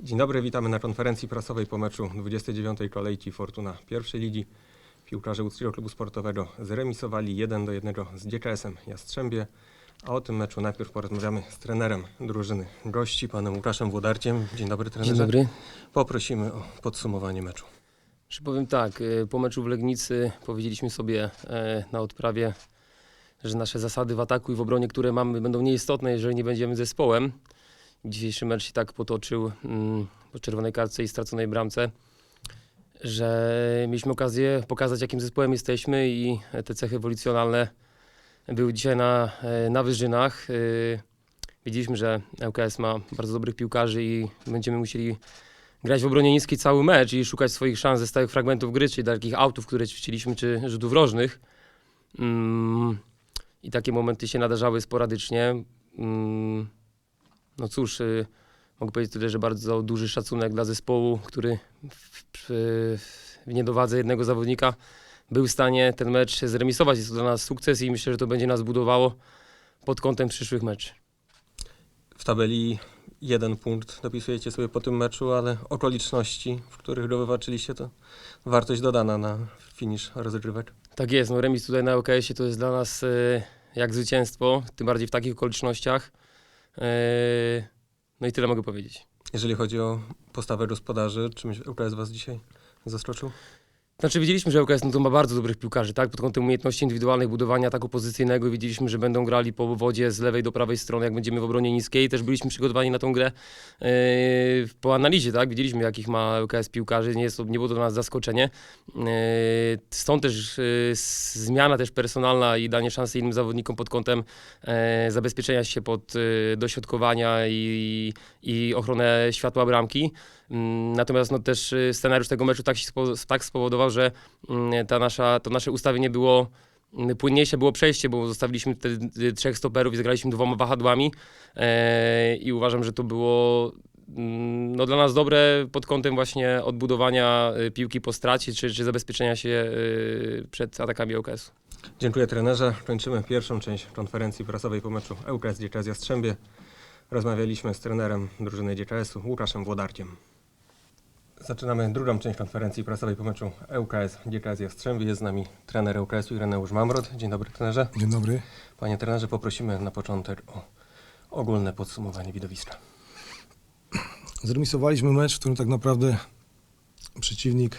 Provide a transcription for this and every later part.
Dzień dobry, witamy na konferencji prasowej po meczu 29. kolejki Fortuna pierwszej ligi. Piłkarze Łódzkiego Klubu Sportowego zremisowali 1 do 1 z GKS-em Jastrzębie. A o tym meczu najpierw porozmawiamy z trenerem drużyny gości, panem Łukaszem Włodarciem. Dzień dobry trenerze. Dzień dobry. Poprosimy o podsumowanie meczu. Czy powiem tak, y, po meczu w Legnicy powiedzieliśmy sobie e, na odprawie, że nasze zasady w ataku i w obronie, które mamy, będą nieistotne, jeżeli nie będziemy zespołem. Dzisiejszy mecz się tak potoczył mm, po czerwonej kartce i straconej bramce, że mieliśmy okazję pokazać, jakim zespołem jesteśmy i te cechy ewolucjonalne były dzisiaj na, e, na wyżynach. Y, Wiedzieliśmy, że ŁKS ma bardzo dobrych piłkarzy i będziemy musieli grać w obronie niskiej cały mecz i szukać swoich szans ze stałych fragmentów gry, czyli takich autów, które ćwiczyliśmy, czy rzutów rożnych. Mm, I takie momenty się nadarzały sporadycznie. Mm, no cóż, y, mogę powiedzieć tyle, że bardzo duży szacunek dla zespołu, który w, w, w niedowadze jednego zawodnika był w stanie ten mecz zremisować. Jest to dla nas sukces i myślę, że to będzie nas budowało pod kątem przyszłych meczów. W tabeli jeden punkt dopisujecie sobie po tym meczu, ale okoliczności, w których go wywalczyliście, to wartość dodana na finisz rozgrywek. Tak jest, no remis tutaj na LKS-ie to jest dla nas e, jak zwycięstwo, tym bardziej w takich okolicznościach. E, no i tyle mogę powiedzieć. Jeżeli chodzi o postawę gospodarzy, czymś UKS was dzisiaj zaskoczył? Znaczy wiedzieliśmy, że to ma bardzo dobrych piłkarzy, tak? Pod kątem umiejętności indywidualnych, budowania ataku pozycyjnego. Wiedzieliśmy, że będą grali po wodzie z lewej do prawej strony, jak będziemy w obronie niskiej. Też byliśmy przygotowani na tą grę e, po analizie, tak? Wiedzieliśmy, jakich ma LKS piłkarzy. Nie, jest nie było to dla nas zaskoczenie. E, stąd też s- zmiana też personalna i danie szansy innym zawodnikom pod kątem e, zabezpieczenia się pod e, dośrodkowania i, i ochronę światła bramki. Mm, Natomiast no, też y, scenariusz tego meczu tak, się tak spowodował, że mm, ta nasza, to nasze ustawienie było mm, płynniejsze było przejście, bo zostawiliśmy te y, trzech stoperów i zagraliśmy dwoma wahadłami e, i uważam, że to było mm, no, dla nas dobre pod kątem właśnie odbudowania y, piłki po stracie, czy, czy zabezpieczenia się y, przed atakami OKS. Dziękuję trenerze. Kończymy pierwszą część konferencji prasowej po meczu ŁKS GKS Jastrzębie. Rozmawialiśmy z trenerem drużyny GKS-u Łukaszem Włodarkiem. Zaczynamy drugą część konferencji prasowej po meczu ŁKS GKS Jastrzębie. Jest z nami trener ŁKS-u Ireneusz Mamrot. Dzień dobry trenerze. Dzień dobry. Panie trenerze, poprosimy na początek o ogólne podsumowanie widowiska. Zremisowaliśmy mecz, w którym tak naprawdę przeciwnik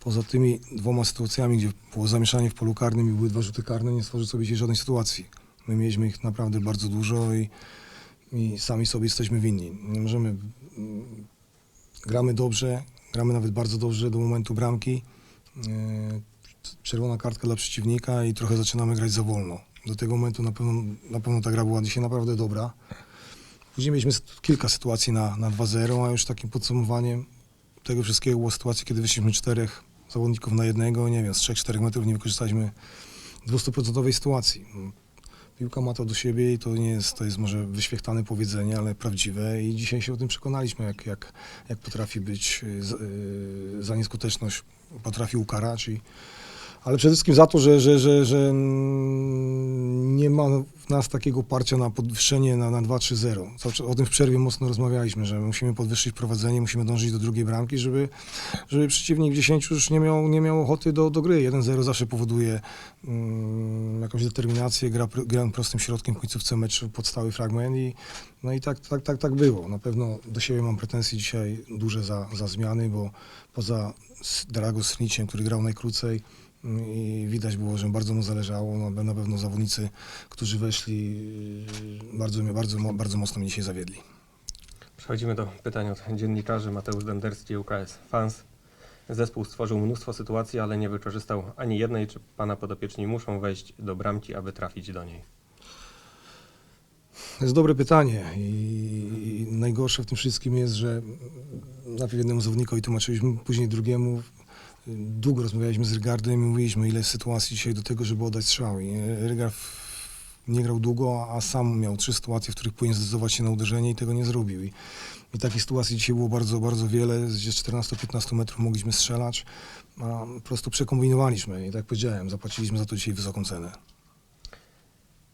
poza tymi dwoma sytuacjami, gdzie było zamieszanie w polu karnym i były dwa rzuty karne, nie stworzył sobie dzisiaj żadnej sytuacji. My mieliśmy ich naprawdę bardzo dużo i, i sami sobie jesteśmy winni. Nie możemy... Gramy dobrze, gramy nawet bardzo dobrze do momentu bramki. Yy, Czerwona kartka dla przeciwnika i trochę zaczynamy grać za wolno. Do tego momentu na pewno, na pewno ta gra była dzisiaj naprawdę dobra. Później mieliśmy kilka sytuacji na, na 2-0, a już takim podsumowaniem tego wszystkiego było sytuacji, kiedy wyszliśmy czterech zawodników na jednego, nie wiem, z 3-4 metrów nie wykorzystaliśmy 200% sytuacji. Piłka ma to do siebie i to nie jest, to jest może wyświechtane powiedzenie, ale prawdziwe i dzisiaj się o tym przekonaliśmy, jak, jak, jak potrafi być y, z- y, za nieskuteczność, potrafi ukarać i ale przede wszystkim za to, że, że, że, że nie ma w nas takiego parcia na podwyższenie na, na 2-3-0. Cały czas O tym w przerwie mocno rozmawialiśmy, że musimy podwyższyć prowadzenie, musimy dążyć do drugiej bramki, żeby, żeby przeciwnik w 10 już nie miał, nie miał ochoty do, do gry. 1-0 zawsze powoduje mm, jakąś determinację, gra, gra prostym środkiem w końcówce meczu pod stały fragment i no i tak, tak, tak, tak było. Na pewno do siebie mam pretensje dzisiaj duże za, za zmiany, bo poza Drago Srniciem, który grał najkrócej, i widać było, że bardzo mu zależało. No, na pewno zawodnicy, którzy weszli, yy, bardzo, bardzo, bardzo mocno mnie dzisiaj zawiedli. Przechodzimy do pytań od dziennikarzy. Mateusz Denderski, UKS Fans. Zespół stworzył mnóstwo sytuacji, ale nie wykorzystał ani jednej. Czy pana podopieczni muszą wejść do bramki, aby trafić do niej? To jest dobre pytanie i i najgorsze w tym wszystkim jest, że najpierw jednemu zawodnikowi tłumaczyliśmy, później drugiemu. Długo rozmawialiśmy z Rygardem i mówiliśmy, ile sytuacji dzisiaj do tego, żeby oddać strzał. I Rygard nie grał długo, a sam miał trzy sytuacje, w których powinien zdecydować się na uderzenie i tego nie zrobił. I, i takich sytuacji dzisiaj było bardzo, bardzo wiele. Z 14-15 metrów mogliśmy strzelać, a po prostu przekombinowaliśmy. I tak jak powiedziałem, zapłaciliśmy za to dzisiaj wysoką cenę.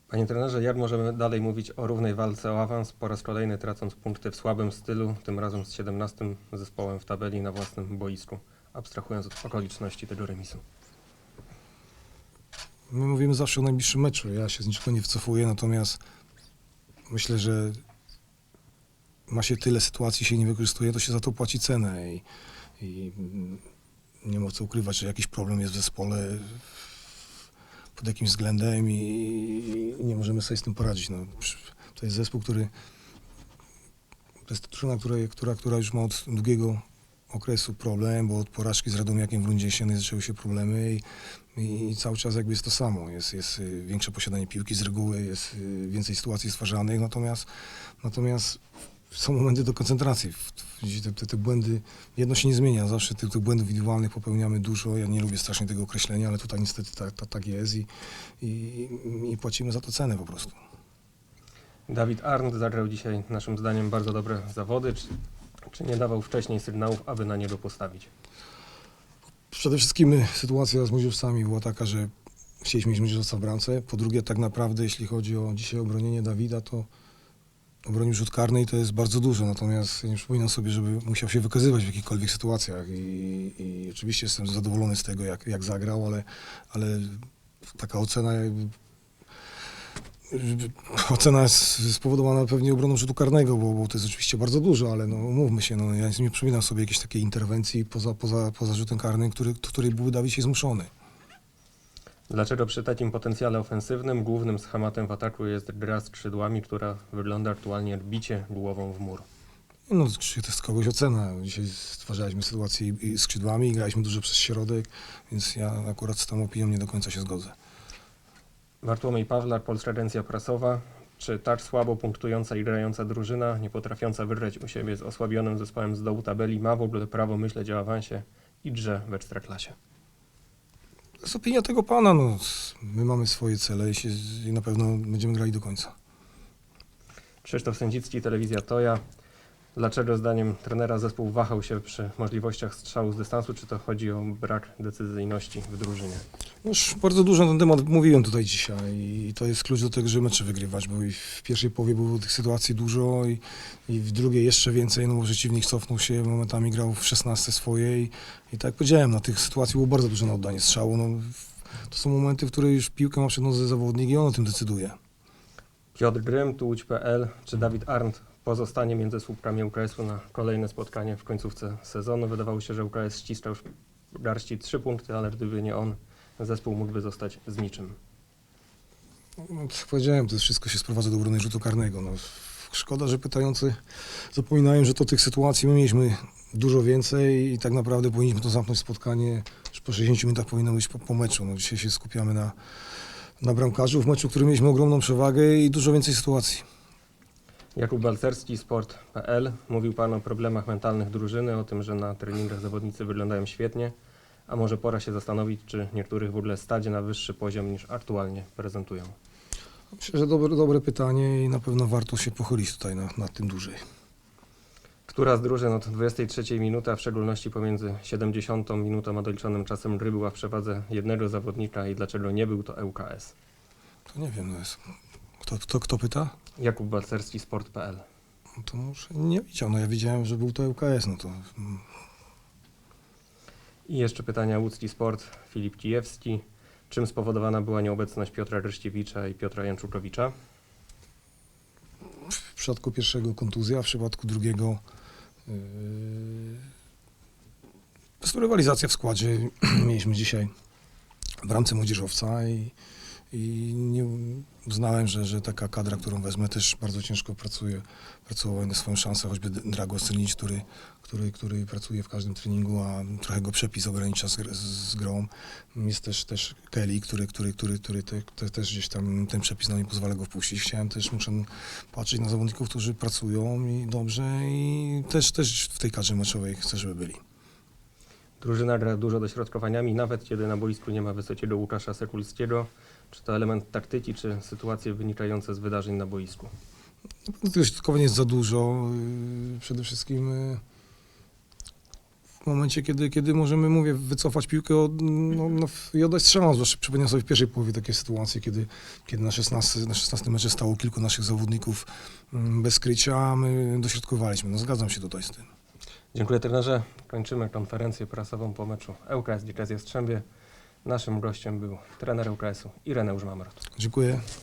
Panie trenerze, jak możemy dalej mówić o równej walce o awans, po raz kolejny tracąc punkty w słabym stylu, tym razem z 17 zespołem w tabeli na własnym boisku, abstrahując od okoliczności tego remisu? My mówimy zawsze o najbliższym meczu. Ja się z niczego nie wycofuję, natomiast myślę, że ma się tyle sytuacji, się nie wykorzystuje, to się za to płaci cenę i, i nie ma co ukrywać, że jakiś problem jest w zespole pod jakimś względem i, i nie możemy sobie z tym poradzić. No, to jest zespół, który to jest drużyna, która, która, która już ma od długiego okresu problem, bo od porażki z Radomiakiem w rundzie jesiennej zaczęły się problemy i, i cały czas jakby jest to samo. Jest, jest y, większe posiadanie piłki z reguły, jest y, więcej sytuacji stwarzanych, natomiast, natomiast są momenty do koncentracji. Te, te, te błędy, jedno się nie zmienia, zawsze tych, tych błędów indywidualnych popełniamy dużo. Ja nie lubię strasznie tego określenia, ale tutaj niestety tak, tak, tak jest i, i, i płacimy za to cenę po prostu. Dawid Arndt zagrał dzisiaj naszym zdaniem bardzo dobre zawody. Czy, nie dawał wcześniej sygnałów, aby na niego postawić? Przede wszystkim y, sytuacja z młodzieżowcami była taka, że chcieliśmy mieć młodzieżowca w bramce. Po drugie, tak naprawdę, jeśli chodzi o dzisiaj obronienie Dawida, to obronił rzut karny i to jest bardzo dużo. Natomiast ja nie przypominam sobie, żeby musiał się wykazywać w jakichkolwiek sytuacjach. I, i oczywiście jestem zadowolony z tego, jak, jak zagrał, ale, ale taka ocena Ocena jest spowodowana pewnie obroną rzutu karnego, bo, bo to jest oczywiście bardzo dużo, ale no, mówmy się, no, ja nie przypominam sobie jakiejś takiej interwencji poza, poza, poza rzutem karnym, który, do której był Dawid się zmuszony. Dlaczego przy takim potencjale ofensywnym głównym schematem w ataku jest gra skrzydłami, która wygląda aktualnie jak bicie głową w mur? No, to jest kogoś ocena. Dzisiaj stwarzaliśmy sytuację i skrzydłami, i graliśmy dużo przez środek, więc ja akurat z tą opinią nie do końca się zgodzę. Bartłomiej Pawlak, Polska Agencja Prasowa. Czy tak słabo punktująca i grająca drużyna, nie potrafiąca wygrać u siebie z osłabionym zespołem z dołu tabeli, ma w ogóle prawo myśleć o awansie i grze w Ekstraklasie? To jest opinia tego pana. No. My mamy swoje cele i, się, i na pewno będziemy grali do końca. Krzysztof Sędzicki, Telewizja Toja. Dlaczego zdaniem trenera zespół wahał się przy możliwościach strzału z dystansu? Czy to chodzi o brak decyzyjności w drużynie? Już bardzo dużo na ten temat mówiłem tutaj dzisiaj i to jest klucz do tego, żeby mecze wygrywać, bo i w pierwszej połowie było tych sytuacji dużo i, i w drugiej jeszcze więcej, no bo przeciwnik cofnął się, momentami grał w 16 swojej i, i tak jak powiedziałem, no tych sytuacji było bardzo dużo na oddanie strzału. No, to są momenty, w których już piłkę ma przed nosem zawodnik i on o tym decyduje. Piotr Grym, Tułódź.pl. Czy Dawid Arndt pozostanie między słupkami UKS-u na kolejne spotkanie w końcówce sezonu? Wydawało się, że UKS ściskał w garści trzy punkty, ale gdyby nie on, zespół mógłby zostać z niczym. No, tak jak powiedziałem, to wszystko się sprowadza do obrony rzutu karnego. No, szkoda, że pytający zapominają, że to tych sytuacji my mieliśmy dużo więcej i tak naprawdę powinniśmy to zamknąć spotkanie. Już po 60 minutach powinno być po, po meczu. No, dzisiaj się skupiamy na, na bramkarzu w meczu, w którym mieliśmy ogromną przewagę i dużo więcej sytuacji. Jakub Balcerski, Sport.pl. Mówił Pan o problemach mentalnych drużyny, o tym, że na treningach zawodnicy wyglądają świetnie. A może pora się zastanowić, czy niektórych w ogóle stadzie na wyższy poziom niż aktualnie prezentują? Myślę, że dobre, dobre pytanie i na pewno warto się pochylić tutaj nad, nad tym dłużej. Która z drużyn od 23 minuty, a w szczególności pomiędzy 70 minutą a doliczonym czasem gry była w przewadze jednego zawodnika i dlaczego nie był to ŁKS? To nie wiem, no jest. Kto, kto, kto pyta? Jakub Balcerski, Sport.pl. No to może nie widział. No ja widziałem, że był to ŁKS, no to mm, I jeszcze pytania łódzki Sport, Filip Kijewski. Czym spowodowana była nieobecność Piotra Ryszkiewicza i Piotra Janczukowicza? w przypadku pierwszego kontuzja, w przypadku drugiego yy, po prostu rywalizacja w składzie. Mieliśmy dzisiaj w ramce młodzieżowca i, i nie uznałem, że, że taka kadra, którą wezmę, też bardzo ciężko pracuje, pracował na swoją szansę, choćby Drago Synic, który, który, który pracuje w każdym treningu, a trochę go przepis ogranicza z, z grą. Jest też, też Kelly, który, który, który, który te, te, też gdzieś tam ten przepis nam nie pozwala go wpuścić. Chciałem też, muszę patrzeć na zawodników, którzy pracują i dobrze i też, też w tej kadrze meczowej chcę, żeby byli. Drużyna gra dużo dośrodkowaniami, nawet kiedy na boisku nie ma wysokiego Łukasza Sekulskiego. Czy to element taktyki, czy sytuacje wynikające z wydarzeń na boisku? Dośrodkowanie jest za dużo. Y, przede wszystkim y, w momencie, kiedy, kiedy możemy, mówię, wycofać piłkę od, no, no, i oddać strzał. Zwłaszcza przypomniałem sobie w pierwszej połowie takie sytuacje, kiedy, kiedy na, 16, na 16 mecze stało kilku naszych zawodników mm, bez krycia, a my dośrodkowaliśmy. No, zgadzam się tutaj z tym. Dziękuję trenerze. Kończymy konferencję prasową po meczu ŁKS Dzika z Jastrzębie. Naszym gościem był trener ŁKS-u Ireneusz Mamrot. Dziękuję.